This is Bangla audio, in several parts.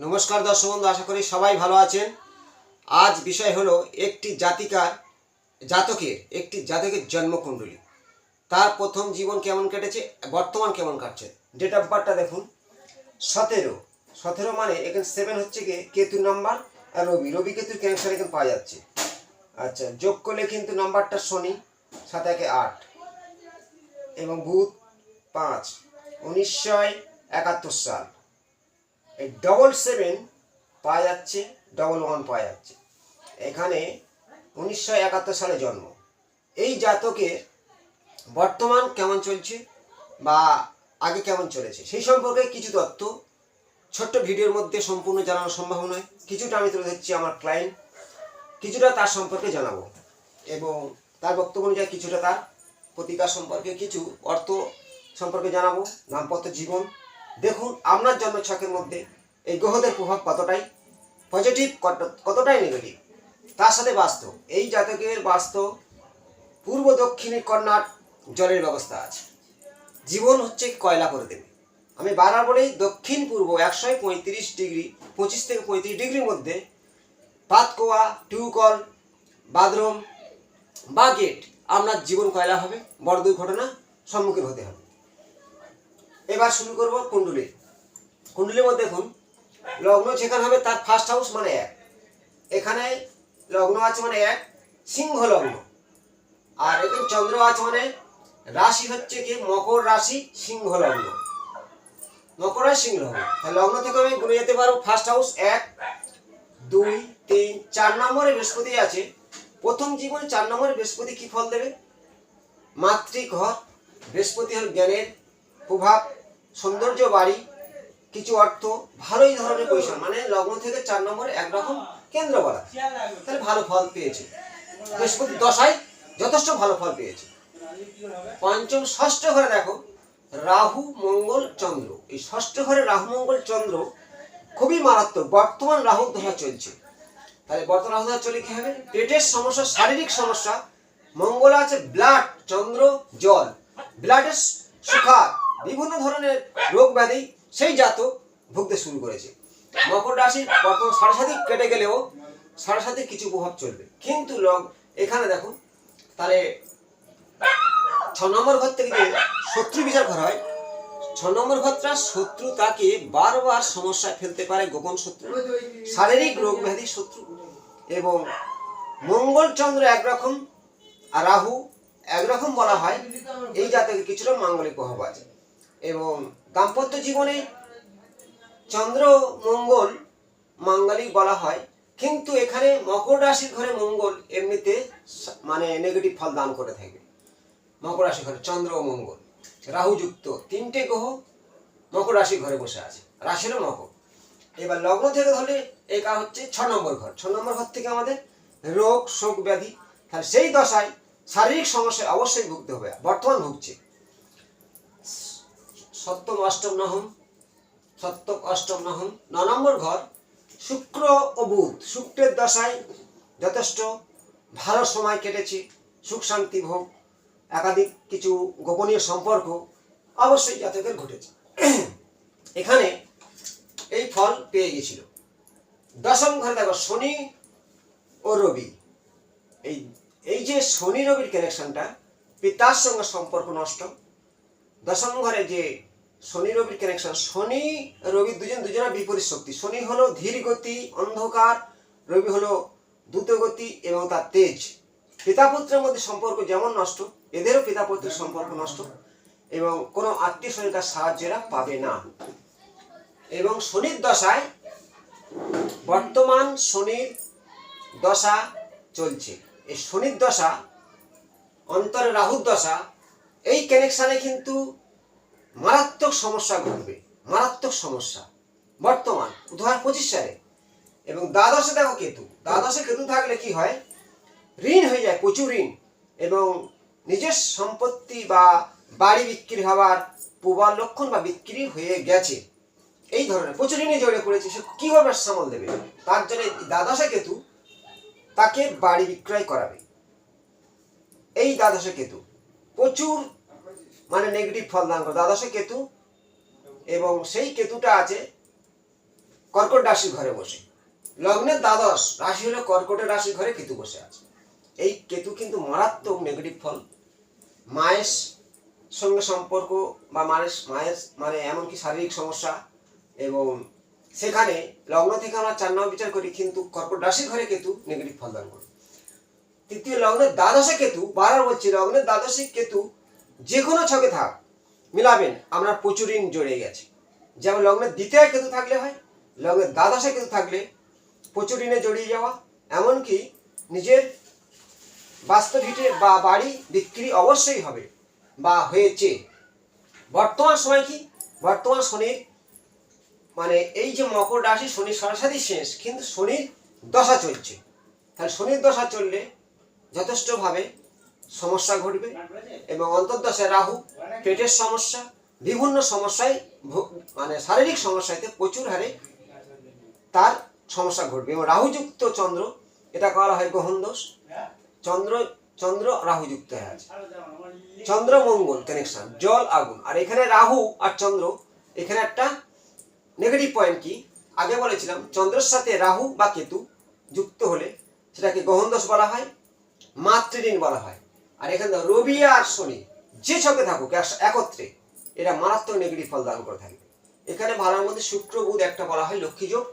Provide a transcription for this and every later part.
নমস্কার দর্শক বন্ধু, আশা করি সবাই ভালো আছেন। আজ বিষয় হলো একটি জাতিকার জাতকের, একটি জাতকের জন্মকুণ্ডলী। তার প্রথম জীবন কেমন কেটেছে, বর্তমান কেমন কাটছে? ডেট অফ বার্থটা দেখুন। সতেরো। সতেরো মানে এখানে সেভেন হচ্ছে কি, কেতুর নাম্বার আর রবি। রবি কেতুর ক্যান্সার এখানে পাওয়া যাচ্ছে। আচ্ছা যোগ করলে কিন্তু নাম্বারটা শনি সাত একে আট। এবং বুধ পাঁচ। উনিশশো একাত্তর সাল। এই ডবল সেভেন পাওয়া যাচ্ছে ডবল ওয়ান পাওয়া যাচ্ছে। এখানে উনিশশো একাত্তর সালে জন্ম। এই জাতকের বর্তমান কেমন চলছে বা আগে কেমন চলেছে, সেই সম্পর্কে কিছু তথ্য ছোট্ট ভিডিওর মধ্যে সম্পূর্ণ জানানো সম্ভব নয়। কিছুটা আমি তুলে ধরছি আমার ক্লায়েন্ট কিছুটা তার সম্পর্কে জানাব এবং তার বক্তব্য অনুযায়ী কিছুটা তার প্রতিকার সম্পর্কে কিছু অর্থ সম্পর্কে জানাব, দাম্পত্য জীবন দেখুন আপনার জন্ম ছকের মধ্যে এই গ্রহদের প্রভাব কতটাই পজিটিভ কত- কতটাই নেগেটিভ তার সাথে বাস্তব। এই জাতকের বাস্তব পূর্ব দক্ষিণে কর্নার জলের ব্যবস্থা আছে। জীবন হচ্ছে কয়লা করে দেবে আমি বারবার বলেই দক্ষিণ পূর্ব একশো পঁয়ত্রিশ ডিগ্রি, পঁচিশ থেকে পঁয়ত্রিশ ডিগ্রির মধ্যে পাতকোয়া, টিউকল বাথরুম বা গেট, আপনার জীবন কয়লা হবে? বড় দুর্ঘটনা সম্মুখীন হতে হবে। এবার শুরু করব কুণ্ডলী। কুণ্ডলীর মধ্যে দেখুন, লগ্ন যেখানে হবে তার ফার্স্ট হাউস মানে এক। এখানে লগ্ন আছে মানে এক, সিংহ লগ্ন। আর এখানে চন্দ্র আছে মানে রাশি হচ্ছে কি, মকর রাশি, সিংহ লগ্ন। মকর রাশি সিংহ লগ্ন। তাহলে লগ্ন থেকে আমি গুনে যেতে পারব ফার্স্ট হাউস এক, দুই, তিন, চার নম্বরে বৃহস্পতি আছে। প্রথম জীবনে চার নম্বরে বৃহস্পতি কি ফল দেবে? মাতৃঘর বৃহস্পতি হল জ্ঞানের প্রভাব। সৌন্দর্য বাড়ি, কিছু অর্থ, ভালোই ধরনের পজিশন মানে লগ্ন থেকে চার নম্বর একরকম কেন্দ্র বলা। তাহলে ভালো ফল পেয়েছে। বৃহস্পতি দশায় যথেষ্ট ভালো ফল পেয়েছে। পঞ্চম ষষ্ঠ ঘরে দেখো, রাহু, মঙ্গল, চন্দ্র। এই ষষ্ঠ ঘরে রাহু, মঙ্গল, চন্দ্র খুবই মারাত্মক। বর্তমান রাহু ধরা চলছে। তাহলে বর্তমান রাহু ধরা চলে কি হবে? পেটের সমস্যা, শারীরিক সমস্যা, মঙ্গল আছে, ব্লাড, চন্দ্র, জল। ব্লাডের সুখার বিভিন্ন ধরনের রোগ ব্যাধি সেই জাতক ভুগতে শুরু করেছে। মকর রাশির বর্তমান সাড়ে সাথে কেটে গেলেও সাড়ে সাথে কিছু প্রভাব চলবে। কিন্তু লগ এখানে দেখো তাহলে ছ নম্বর ঘর থেকে যে শত্রু বিচার করা হয়, ছ নম্বর ঘরটা শত্রু তাকে বারবার সমস্যায় ফেলতে পারে গোপন শত্রু, শারীরিক রোগ ব্যাধি শত্রু এবং মঙ্গল চন্দ্র একরকম আর রাহু একরকম বলা হয়। এই জাতকে কিছুটা মাঙ্গলিক প্রভাব আছে। এবং দাম্পত্য জীবনে চন্দ্র, মঙ্গল, মাঙ্গলিক বলা হয়। কিন্তু এখানে মকর রাশির ঘরে মঙ্গল এমনিতে মানে নেগেটিভ ফল দান করে থাকে। মকর রাশি ঘরে চন্দ্র ও মঙ্গল। রাহু যুক্ত তিনটে গ্রহ মকর রাশি ঘরে বসে আছে। রাশিরও মকর। এবার লগ্ন থেকে ধরলে এটা হচ্ছে ছ নম্বর ঘর। ছ নম্বর ঘর থেকে আমাদের রোগ, শোক, ব্যাধি, তাহলে সেই দশায় শারীরিক সমস্যায় অবশ্যই ভুগতে হবে। বর্তমান ভুগছে। সপ্তম অষ্টম নহম, সপ্তম অষ্টম নহম, ন নম্বর ঘর, শুক্র ও বুধ, শুক্রের দশায় যথেষ্ট ভালো সময় কেটেছে, সুখ শান্তি ভোগ, একাধিক কিছু গোপনীয় সম্পর্ক অবশ্যই জাতকের ঘটেছে। এখানে এই ফল পেয়ে গেছিল দশম ঘরে দেখো, শনি ও রবি। এই এই যে শনি রবির কানেকশনটা পিতার সঙ্গে সম্পর্ক নষ্ট, দশম ঘরে যে শনি রবির কানেকশন শনি, রবি দুজন দুজনের বিপরীত শক্তি। শনি হলো ধীর গতি, অন্ধকার, রবি হলো দ্রুত গতি এবং তার তেজ। পিতা পুত্রের মধ্যে সম্পর্ক যেমন নষ্ট, এদেরও পিতা পুত্রের সম্পর্ক নষ্ট এবং কোনো আত্মীয় স্বজনকার সাহায্য এরা পাবে না। এবং শনির দশায় বর্তমান শনির দশা চলছে। এই শনির দশা, অন্তরে রাহুর দশা, এই কানেকশানে কিন্তু মারাত্মক সমস্যা ঘটবে, মারাত্মক সমস্যা। বর্তমান, দু হাজার পঁচিশ সালে। এবং দ্বাদশে দেখো কেতু, দ্বাদশে কেতু থাকলে কি হয়? ঋণ হয়ে যায়, প্রচুর ঋণ। এবং নিজের সম্পত্তি বা বাড়ি বিক্রি হওয়ার প্রবাল লক্ষণ বা বিক্রি হয়ে গেছে। এই ধরনের প্রচুর ঋণে জড়িয়ে পড়েছে, সে কীভাবে সামল দেবে? তার জন্য দ্বাদশে কেতু তাকে বাড়ি বিক্রয় করাবে। এই দ্বাদশে কেতু প্রচুর মানে নেগেটিভ ফল দান করে। দ্বাদশে কেতু এবং সেই কেতুটা আছে কর্কট রাশির ঘরে বসে। লগ্নের দ্বাদশ রাশি হলো কর্কটের রাশির ঘরে কেতু বসে আছে। এই কেতু কিন্তু মারাত্মক নেগেটিভ ফল। মায়ের সঙ্গে সম্পর্ক বা মায়ের মায়ের মানে এমনকি শারীরিক সমস্যা এবং সেখানে লগ্ন থেকে আমরা চার নম্বর বিচার করি, কিন্তু কর্কট রাশির ঘরে কেতু নেগেটিভ ফল দান করে। তৃতীয় লগ্নের দ্বাদশে কেতু, বারবার বলছি, লগ্নের দ্বাদশে কেতু যে কোনো ছকে থাক, মিলাবেন, আমরা প্রচুর ঋণ জড়িয়ে গেছে। যেমন লগ্নের দ্বিতীয় কেতু থাকলে হয় লগ্নের দ্বাদশে কেতু থাকলে প্রচুর ঋণে জড়িয়ে যাওয়া। এমনকি নিজের বাস্তব ভিটে বা বাড়ি বিক্রি অবশ্যই হবে বা হয়েছে। বর্তমান সময় কি? বর্তমান শনির মানে এই যে মকর রাশি শনি সরাসরি শেষ, কিন্তু শনির দশা চলছে। তাহলে শনির দশা চললে যথেষ্টভাবে সমস্যা ঘটবে এবং অন্তর্দশায় রাহু, পেটের সমস্যা, বিভিন্ন সমস্যায় মানে শারীরিক সমস্যাতে প্রচুর হারে তার সমস্যা ঘটবে এবং রাহুযুক্ত চন্দ্র, এটা করা হয় গ্রহণ দোষ? চন্দ্র চন্দ্র রাহুযুক্ত হয়ে আছে। চন্দ্র মঙ্গল কানেকশন জল, আগুন। আর এখানে রাহু আর চন্দ্র, এখানে একটা নেগেটিভ পয়েন্ট কি? আগে বলেছিলাম, চন্দ্রের সাথে রাহু বা কেতু যুক্ত হলে সেটাকে গ্রহণ দোষ বলা হয় মাতৃঋণ বলা হয়। আর এখানে রবি আর শনি, যে ছকে থাকুক এক- একত্রে, এরা মারাত্মক নেগেটিভ ফল দান করে থাকবে এখানে ভালোর মধ্যে শুক্র, বুধ একটা বলা হয়, লক্ষ্মী যোগ।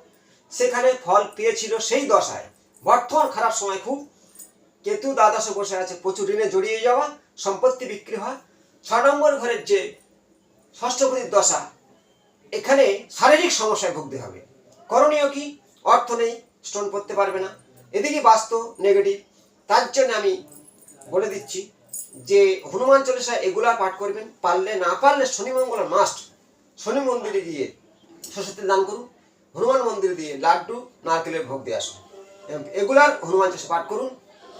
সেখানে ফল পেয়েছিল সেই দশায়। বর্তমান খারাপ সময় খুব। কেতু দ্বাদশে বসে আছে, প্রচুর ঋণে জড়িয়ে যাওয়া, সম্পত্তি বিক্রি হয় ছ নম্বর ঘরের যে ষষ্ঠপতির দশা, এখানে শারীরিক সমস্যায় ভুগতে হবে। করণীয় কি? অর্থ নেই স্টোন পড়তে পারবে না। এদিকে বাস্তব নেগেটিভ তার জন্য আমি বলে দিচ্ছি যে হনুমান চল্লিশা এগুলা পাঠ করবেন, পারলে না পারলে শনি মঙ্গল মাস্ট শনি মন্দিরে গিয়ে সরস্বতী দান করুন, হনুমান মন্দিরে দিয়ে লাড্ডু, নারকেলের ভোগ দিয়ে আসুন। এবং এগুলার হনুমান চল্লিশা পাঠ করুন,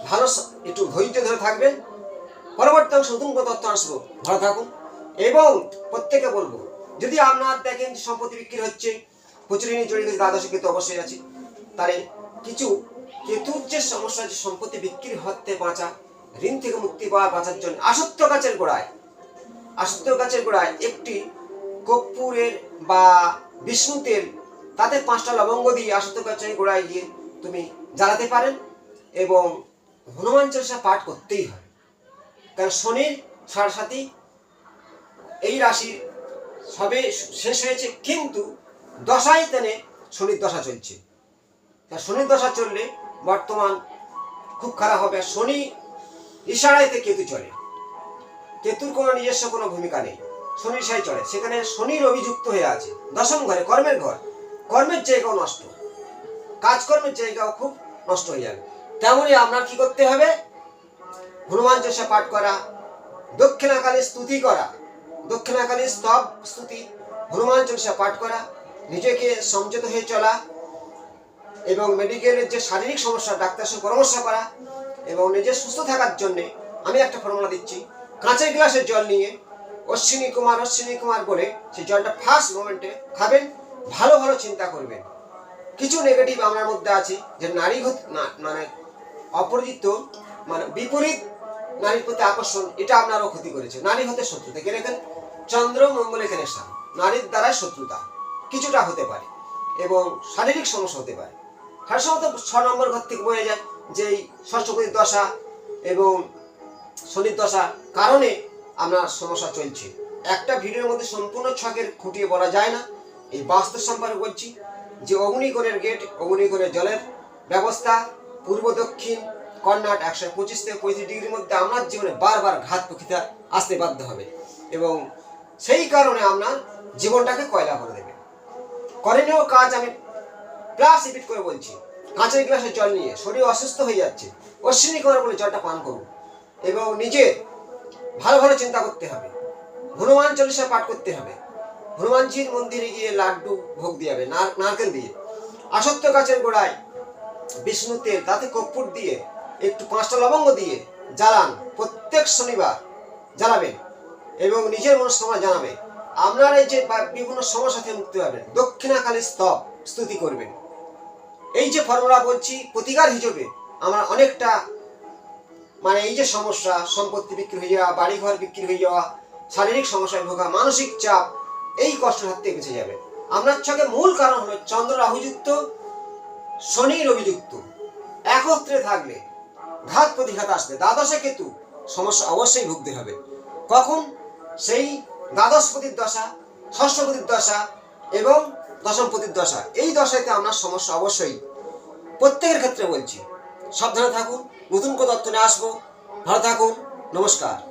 ভালো একটু ধৈর্য ধরে থাকবেন। পরবর্তী অংশ নতুন তথ্য আসব, ভালো থাকুন। এবং প্রত্যেকে বলব, যদি আপনার দেখেন সম্পত্তি বিক্রি হচ্ছে প্রচুর ঋণে জড়িয়ে গেছে, দ্বাদশে কেতু অবশ্যই আছে, তাহলে কিছু কেতুর যে সমস্যা আছে, সম্পত্তি বিক্রি হতে বাঁচা ঋণ থেকে মুক্তি পাওয়া বাঁচার জন্য আসত্য গাছের গোড়ায়, আসত্য গাছের গোড়ায় একটি কর্পূরের বা বিষ্ণু তেল, তাতে পাঁচটা লবঙ্গ দিয়ে আসত্য গাছের গোড়ায় গিয়ে তুমি জ্বালাতে পারেন এবং হনুমান চল্লিশা পাঠ করতেই হয় কারণ শনির সাড়ে সাথী এই রাশির সবে শেষ হয়েছে, কিন্তু দশাই তেনে শনির দশা চলছে। তা শনির দশা চললে বর্তমান খুব খারাপ হবে। শনি ইশারাইতে কেতু চলে। কেতুর কোনো নিজস্ব কোনো ভূমিকা নেই। শনির সাই চলে। সেখানে শনির অভিযুক্ত হয়ে আছে। দশম ঘরে কর্মের ঘর। কর্মের জায়গাও নষ্ট। কাজকর্মের জায়গাও খুব নষ্ট হয়ে যাবে। তেমনই আপনার কি করতে হবে? হনুমান চর্চা পাঠ করা, দক্ষিণাকালী স্তুতি করা, দক্ষিণাকালী স্তব স্তুতি, হনুমান চল্লিশা পাঠ করা, নিজেকে সংযত হয়ে চলা এবং মেডিকেলের যে শারীরিক সমস্যা, ডাক্তার সঙ্গে পরামর্শ করা এবং নিজের সুস্থ থাকার জন্যে আমি একটা ফর্মুলা দিচ্ছি। কাঁচের গ্লাসের জল নিয়ে অশ্বিনী কুমার অশ্বিনী কুমার বলে সেই জলটা ফার্স্ট মোমেন্টে খাবেন, ভালো ভালো চিন্তা করবেন। কিছু নেগেটিভ আমার মধ্যে আছে যে নারী মানে অপরিচিত মানে বিপরীত নারীর প্রতি আকর্ষণ, এটা আপনারও ক্ষতি করেছে। নারী হতে শত্রুতা। থেকে রেখেন চন্দ্র, মঙ্গল এখানে স্থান নারীর দ্বারা শত্রুতা। কিছুটা হতে পারে। এবং শারীরিক সমস্যা হতে পারে। সাধারণত ছ নম্বর ঘর থেকে বোঝা যায়। যে এই ষষ্ঠপতির দশা এবং শনির দশা কারণে আপনার সমস্যা চলছে। একটা ভিডিওর মধ্যে সম্পূর্ণ ছকের খুঁটিয়ে বলা যায় না। এই বাস্তব সম্পর্কে বলছি যে অগ্নিকোণের গেট অগ্নিকোণের জলের ব্যবস্থা, পূর্ব, দক্ষিণ কর্নাট একশো পঁচিশ থেকে পঁয়ত্রিশ ডিগ্রির মধ্যে আপনার জীবনে বারবার ঘাত প্রকৃতা আসতে বাধ্য হবে এবং সেই কারণে আপনার জীবনটাকে কয়লা করে দেবে। করণীয় কাজ আমি প্লাস রিপিট করে বলছি। কাঁচের গ্লাসে জল নিয়ে শরীর অসুস্থ হয়ে যাচ্ছে। অশ্বিনী করার বলে জলটা পান করুন এবং নিজে ভালো ভালো চিন্তা করতে হবে। হনুমান চল্লিশা পাঠ করতে হবে। হনুমানজির মন্দিরে গিয়ে লাড্ডু ভোগ দিয়ে হবে নারকেল দিয়ে। আসত্য গাছের গোড়ায় বিষ্ণু তেল, তাতে কর্পূর দিয়ে একটু পাঁচটা লবঙ্গ দিয়ে জ্বালান। প্রত্যেক শনিবার জ্বালাবেন এবং নিজের মনস্কামনা জানাবে আপনার এই যে বিভিন্ন সমস্যা থেকে মুক্তি পাবেন। দক্ষিণাকালী স্তব, স্তুতি করবেন। এই যে ফর্মুলা বলছি, প্রতিকার হিসেবে আমরা অনেকটা মানে এই যে সমস্যা, সম্পত্তি বিক্রি হয়ে যাওয়া, বাড়িঘর বিক্রি হয়ে যাওয়া, শারীরিক সমস্যায় ভোগা, মানসিক চাপ, এই কষ্ট হাত থেকে বেঁচে যাবে। আপনার ছকে মূল কারণ হলো চন্দ্র রাহুযুক্ত শনি রবিযুক্ত একত্রে থাকলে ঘাত প্রতিঘাত আসবে। দ্বাদশে কেতু, সমস্যা অবশ্যই ভুগতে হবে। কখন? সেই দ্বাদশপতির দশা ষষ্ঠপতির দশা এবং দশম পতির দশা। এই দশাতে আপনার সমস্যা অবশ্যই প্রত্যেকের ক্ষেত্রে বলছি। সাবধানে থাকুন, নতুন কোনো তথ্য নিয়ে আসব। ভালো থাকুন, নমস্কার।